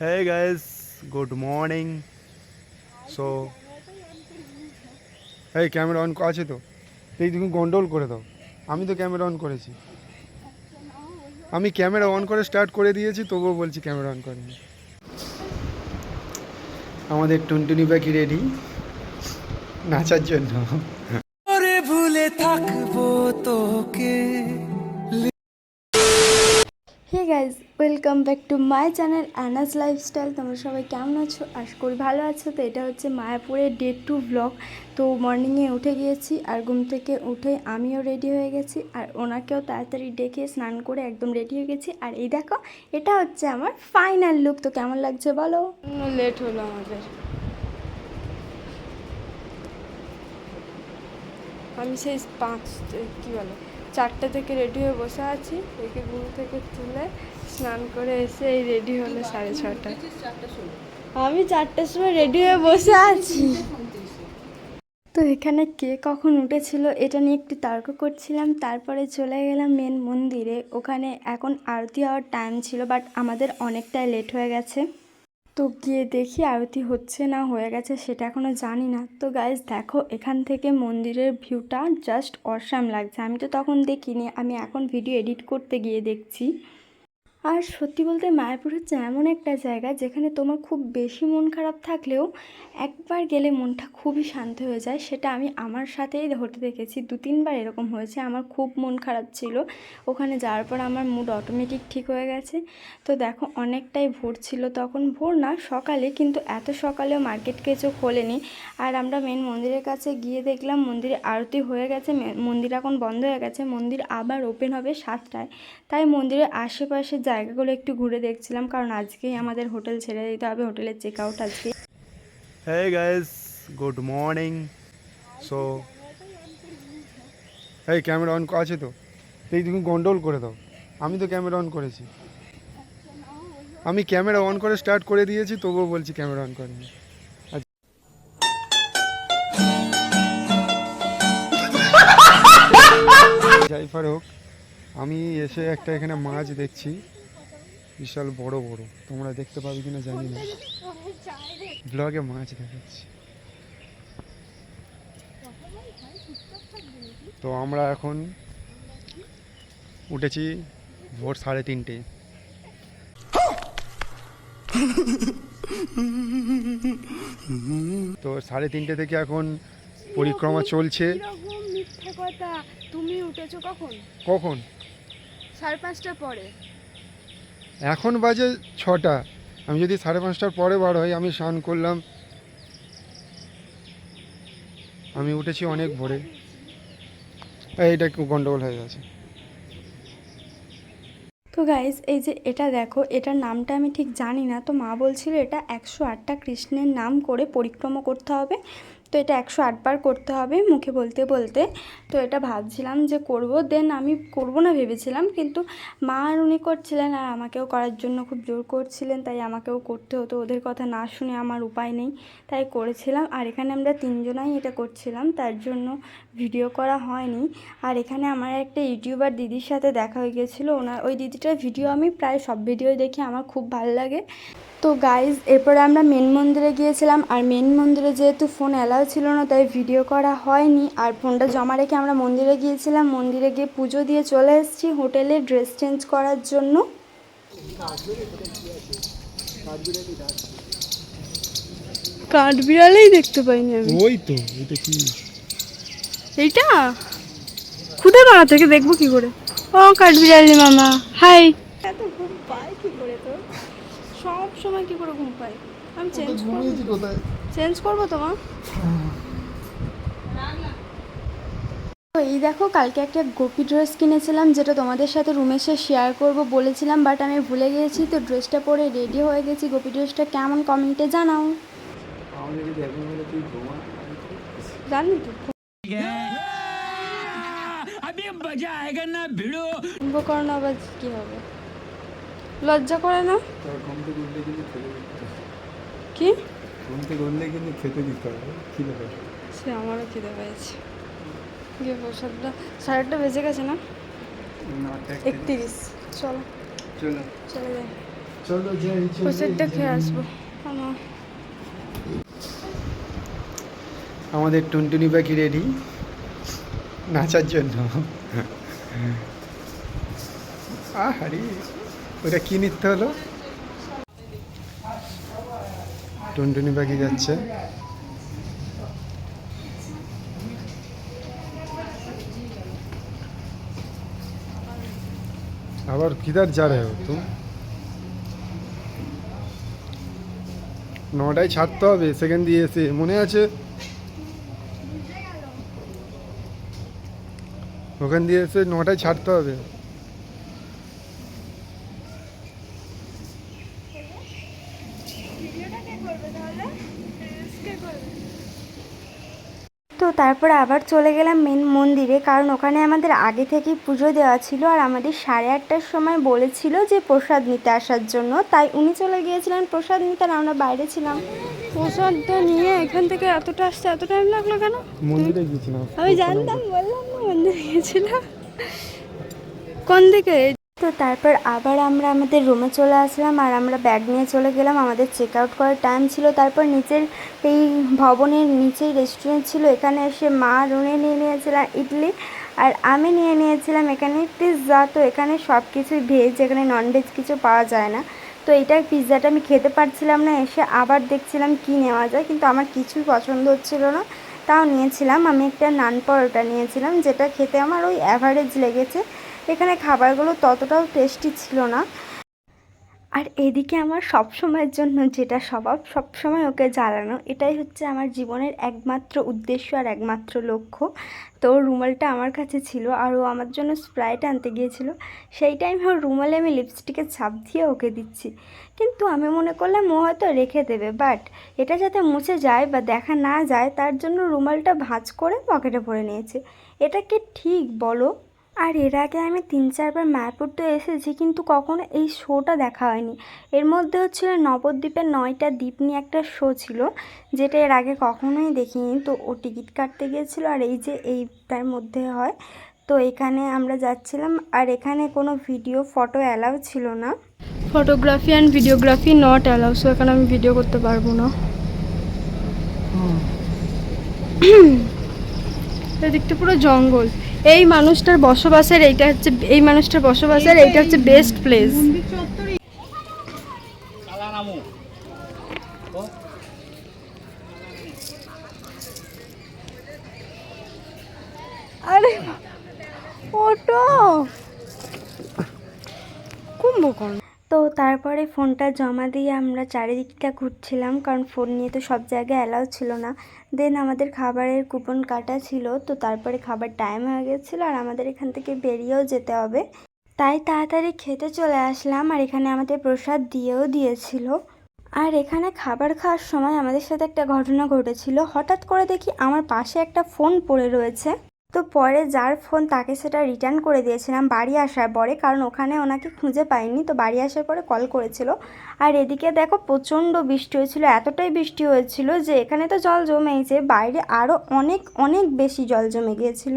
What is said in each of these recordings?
Hey guys, good morning. So, এই camera on আছে তো? এই তুমি গন্ডগোল করে দাও। আমি তো ক্যামেরা অন করেছি। আমি ক্যামেরা অন করে স্টার্ট করে দিয়েছি তবুও বলছি ক্যামেরা অন করিনি। আমাদের টুনটুনি পাখি রেডি নাচার জন্য। ভুলে থাকব তোকে। Hey guys welcome back to my channel Anas lifestyle তোমরা সবাই কেমন আছো? আশা করি ভালো আছো। তো এটা হচ্ছে মায়াপুরের ডে টু ব্লগ তো মর্নিংয়ে উঠে গিয়েছি আর ঘুম থেকে উঠে আমিও রেডি হয়ে গেছি। আর ওনাকেও তাড়াতাড়ি ডেকে স্নান করে একদম রেডি হয়ে গেছি। আর এই দেখো, এটা হচ্ছে আমার ফাইনাল লুক তো কেমন লাগছে বলো? লেট হলো আমাদের। আমি সেই পাঁচ কী বলে? চারটে থেকে রেডি হয়ে বসে আছি। একে ঘুম থেকে তুলে স্নান করে এসে এই রেডি হলো সাড়ে ছটা। আমি চারটের সময় রেডি হয়ে বসে আছি। তো এখানে কে কখন উঠেছিল এটা নিয়ে একটু তর্ক করছিলাম। তারপরে চলে গেলাম মেন মন্দিরে। ওখানে এখন আরতি হওয়ার টাইম ছিল বাট আমাদের অনেকটাই লেট হয়ে গেছে। তো গিয়ে দেখি আরতি হচ্ছে না, হয়ে গেছে সেটা এখনও জানি না। তো গাইজ দেখো, এখান থেকে মন্দিরের ভিউটা জাস্ট অসাম লাগছে। আমি তো তখন দেখিনি, আমি এখন ভিডিও এডিট করতে গিয়ে দেখছি। আর সত্যি বলতে মায়াপুর হচ্ছে এমন একটা জায়গা যেখানে তোমার খুব বেশি মন খারাপ থাকলেও একবার গেলে মনটা খুবই শান্ত হয়ে যায়। সেটা আমি আমার সাথেই হতে দেখেছি। দু তিনবার এরকম হয়েছে। আমার খুব মন খারাপ ছিল। ওখানে যাওয়ার পর আমার মুড অটোমেটিক ঠিক হয়ে গেছে। তো দেখো, অনেকটাই ভোর ছিল। তখন ভোর না, সকালে, কিন্তু এত সকালেও মার্কেট কিছু খোলেনি। আর আমরা মেন মন্দিরের কাছে গিয়ে দেখলাম, মন্দিরে আরতি হয়ে গেছে। মন্দির এখন বন্ধ হয়ে গেছে। মন্দির আবার ওপেন হবে সাতটায়। তাই মন্দিরের আশেপাশের জায়গাগুলো একটু ঘুরে দেখছিলাম কারণ আজকেই আমাদের হোটেল ছেড়ে দিতে হবে হোটেলের চেক আউট আজকে। Hey guys, good morning so এই ক্যামেরা অন আছে তো? এই তুমি গন্ডগোল করে দাও। আমি তো ক্যামেরা অন করেছি। আমি ক্যামেরা অন করে স্টার্ট করে দিয়েছি তবুও বলছি ক্যামেরা অন করিনি। যাই ফার হোক আমি এসে একটা এখানে মাছ দেখছি। বিশাল বড় বড়। তোমরা দেখতে পাবে কিনা জানি না। ব্লগে মাছ দেখাচ্ছি। তো আমরা এখন উঠেছি ভোর সাড়ে তিনটে। তো সাড়ে তিনটে থেকে এখন পরিক্রমা চলছে। তুমি উঠেছো কখন? কখন? সাড়ে পাঁচটা পরে। এখন বাজে ছটা। আমি যদি সাড়ে পাঁচটার পরে বার হই আমি স্নান করলাম। আমি উঠেছি অনেক ভোরে। এই, এইটা একটু গন্ডগোল হয়ে গেছে। তো গাইজ এই যে এটা দেখো এটার নামটা আমি ঠিক জানি না। তো মা বলছিল এটা একশো আটটা কৃষ্ণের নাম করে পরিক্রমা করতে হবে। তো এটা একশো আটবার করতে হবে মুখে বলতে বলতে। তো এটা ভাবছিলাম যে করব দেন আমি করব না ভেবেছিলাম, কিন্তু মা আর উনি করছিলেন আর আমাকেও করার জন্য খুব জোর করছিলেন, তাই আমাকেও করতে হতো, ওদের কথা না শুনে আমার উপায় নেই, তাই করেছিলাম। আর এখানে আমরা তিনজনাই এটা করছিলাম, তার জন্য ভিডিও করা হয়নি। আর এখানে আমার একটা ইউটিউবার দিদির সাথে দেখা হয়ে গেছিল, ওনার, ওই দিদিটার ভিডিও আমি প্রায় সব ভিডিও দেখি আমার খুব ভালো লাগে। তো গাইজ এরপরে আমরা মেন মন্দিরে গিয়েছিলাম। আর মেন মন্দিরে যেহেতু ফোন অ্যালাউ ছিল না তাই ভিডিও করা হয়নি। আর ফোনটা জমা রেখে আমরা মন্দিরে গিয়েছিলাম। মন্দিরে গিয়ে পুজো দিয়ে চলে এসেছি হোটেলে ড্রেস চেঞ্জ করার জন্য। কাঠবিড়ালেই দেখতে পাইনি আমি। ওই তো এটা কি? এইটা? খুদে মারা থেকে দেখব কি করে। ও কাঠবিড়ালি মামা হাই এত ঘুম পায় কি করে তোর সব সময় কি করে ঘুম পাই আমি চেঞ্জ ঘুমিয়েছি কোথায়? চেঞ্জ করব তোমার এই দেখো কালকে একটা গোপি ড্রেস কিনেছিলাম যেটা তোমাদের সাথে রুমে এসে শেয়ার করব বলেছিলাম বাট আমি ভুলে গিয়েছি তো ড্রেসটা পরে রেডি হয়ে গেছি। গোপি ড্রেসটা কেমন কমেন্টে জানাও। জানি তো। কুম্ভকর্ণ আবার কি হবে? লজ্জা করে না? তোর ঘুম থেকে উঠলে কিন্তু খেতে দিতে হবে। কি? ঘুম থেকে উঠলে কিন্তু খেতে দিতে হবে। কি ব্যাপার সে আমারও খিদে পেয়েছে। গিয়ে প্রসাদটা সাড়ে আটটা বেজে গেছে না? একত্রিশ। চলো। চলো। চলে যাই। চলো যাই খেয়ে আসব। আমার আমাদের টুনটুনি পাখি রেডি নাচার জন্য। আহারি। ওইটা কী নিতে হলো? টুনটুনি পাখি যাচ্ছে। আবার কিদার যা রে তুম নটায় ছাড়তে হবে সেকেন্ড দিয়ে এসে। মনে আছে? ওখান দিয়ে এসে নটায় ছাড়তে হবে। তারপর আবার চলে গেলাম মেন মন্দিরে কারণ ওখানে আমাদের আগে থেকেই পুজো দেওয়া ছিল আর আমাদের সাড়ে আটটার সময় বলেছিল যে প্রসাদ নিতে আসার জন্য তাই উনি চলে গিয়েছিলেন। প্রসাদ নিতে আর আমরা বাইরে ছিলাম। প্রসাদটা নিয়ে এখান থেকে এতটা আসতে এত টাইম লাগল কেন? মন্দিরে গেছিলাম আমি জানতাম বললাম না মন্দিরে গেছিলাম কোন দিকে? তো তারপর আবার আমরা আমাদের রুমে চলে আসলাম আর আমরা ব্যাগ নিয়ে চলে গেলাম। আমাদের চেক আউট করার টাইম ছিল। তারপর নিচের এই ভবনের নিচেই রেস্টুরেন্ট ছিল। এখানে এসে মা রুনে নিয়ে নিয়েছিলাম ইডলি আর আমি নিয়ে নিয়েছিলাম এখানে পিৎজা তো এখানে সব কিছুই ভেজ এখানে ননভেজ কিছু পাওয়া যায় না। তো এইটা পিৎজাটা আমি খেতে পারছিলাম না। এসে আবার দেখছিলাম কি নেওয়া যায়। কিন্তু আমার কিছুই পছন্দ হচ্ছিল না। তাও নিয়েছিলাম। আমি একটা নান পরোটা নিয়েছিলাম, যেটা খেতে আমার ওই অ্যাভারেজ লেগেছে। এখানে খাবারগুলো ততটাও টেস্টি ছিল না। আর এদিকে আমার সব সময়ের জন্য যেটা স্বভাব সব সময় ওকে জ্বালানো, এটাই হচ্ছে আমার জীবনের একমাত্র উদ্দেশ্য আর একমাত্র লক্ষ্য। তো রুমালটা আমার কাছে ছিল আর ও আমার জন্য স্প্রাইট আনতে গিয়েছিল। সেই টাইমে ওর রুমালে আমি লিপস্টিকের ছাপ দিয়ে ওকে দিচ্ছি। কিন্তু আমি মনে করলাম ও হয়তো রেখে দেবে বাট এটা যাতে মুছে যায় বা দেখা না যায়, তার জন্য রুমালটা ভাঁজ করে পকেটে পরে নিয়েছে। এটা কি ঠিক বলো? আর এর আগে আমি তিন চারবার মায়াপুর তো এসেছি কিন্তু কখনো এই শোটা দেখা হয়নি। এর মধ্যে হচ্ছিল নবদ্বীপের নয়টা দ্বীপ নিয়ে একটা শো ছিল যেটা এর আগে কখনোই দেখিনি। তো ও টিকিট কাটতে গিয়েছিল আর এই যে এইটার মধ্যে হয় তো এখানে আমরা যাচ্ছিলাম আর এখানে কোনো ভিডিও ফটো অ্যালাউ ছিল না। Photography and videography not allow so এখানে আমি ভিডিও করতে পারব না। এদিকটা পুরো জঙ্গল। এই মানুষটার বসবাসের এইটা হচ্ছে, এই মানুষটার বসবাসের এইটা হচ্ছে বেস্ট প্লেস আরে ওটো কুম্ভকর্ণ তারপরে ফোনটা জমা দিয়ে আমরা চারিদিকটা ঘুরছিলাম, কারণ ফোন নিয়ে তো সব জায়গায় অ্যালাউ ছিল না। দেন আমাদের খাবারের কুপন কাটা ছিল, তো তারপরে খাবার টাইম হয়ে গেছিল আর আমাদের এখান থেকে বেরিয়েও যেতে হবে। তাই তাড়াতাড়ি খেতে চলে আসলাম আর এখানে আমাদের প্রসাদ দিয়েও দিয়েছিল। আর এখানে খাবার খাওয়ার সময় আমাদের সাথে একটা ঘটনা ঘটেছিল। হঠাৎ করে দেখি আমার পাশে একটা ফোন পড়ে রয়েছে। তো পরে যার ফোন তাকে সেটা রিটার্ন করে দিয়েছিলাম বাড়ি আসার পরে, কারণ ওখানে ওনাকে খুঁজে পাইনি। তো বাড়ি আসার পরে কল করেছিল। আর এদিকে দেখো প্রচণ্ড বৃষ্টি হয়েছিল, এতটাই বৃষ্টি হয়েছিল যে এখানে তো জল জমেছে বাইরে আরও অনেক অনেক বেশি জল জমে গিয়েছিল।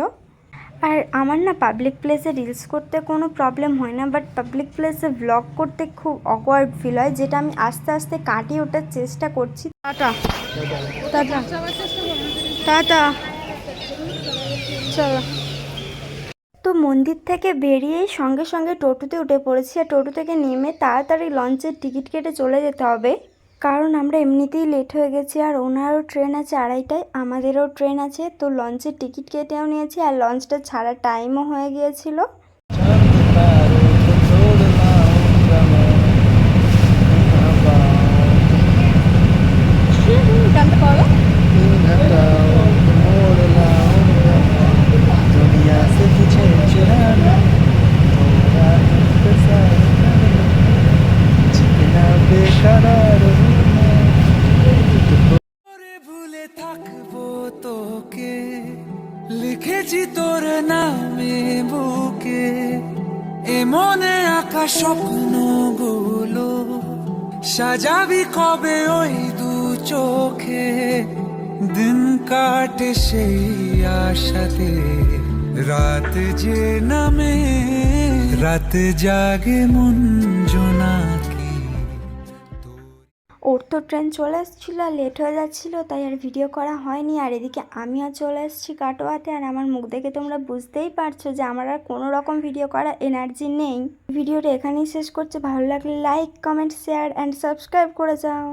আর আমার না পাবলিক প্লেসে রিলস করতে কোনো প্রবলেম হয় না বাট পাবলিক প্লেসে ব্লগ করতে খুব অকওয়ার্ড ফিল হয়, যেটা আমি আস্তে আস্তে কাটিয়ে ওঠার চেষ্টা করছি। টাটা। টাটা। টাটা। চলো। তো মন্দির থেকে বেরিয়েই সঙ্গে সঙ্গে টোটোতে উঠে পড়েছি আর টোটো থেকে নেমে তাড়াতাড়ি লঞ্চের টিকিট কেটে চলে যেতে হবে। কারণ আমরা এমনিতেই লেট হয়ে গেছি আর ওনারও ট্রেন আছে আড়াইটায়, আমাদেরও ট্রেন আছে, তো লঞ্চের টিকিট কেটেও নিয়েছি আর লঞ্চটা ছাড়া টাইমও হয়ে গিয়েছিল। মনে আঁকা স্বপ্নগুলো সাজাবি কবে ওই দু চোখে? দিন কাটে সেই আশাতে। রাত যে নামে, রাত জাগে মন ওর তো ট্রেন চলে এসেছিল আর লেট হয়ে যাচ্ছিল, তাই আর ভিডিও করা হয়নি। আর এদিকে আমিও চলে এসেছি কাটোয়াতে, আর আমার মুখ দেখে তোমরা বুঝতেই পারছ যে আমার আর কোনো রকম ভিডিও করা এনার্জি নেই। ভিডিওটা এখানেই শেষ করছে। ভালো লাগলে like comment share and subscribe করে যাও।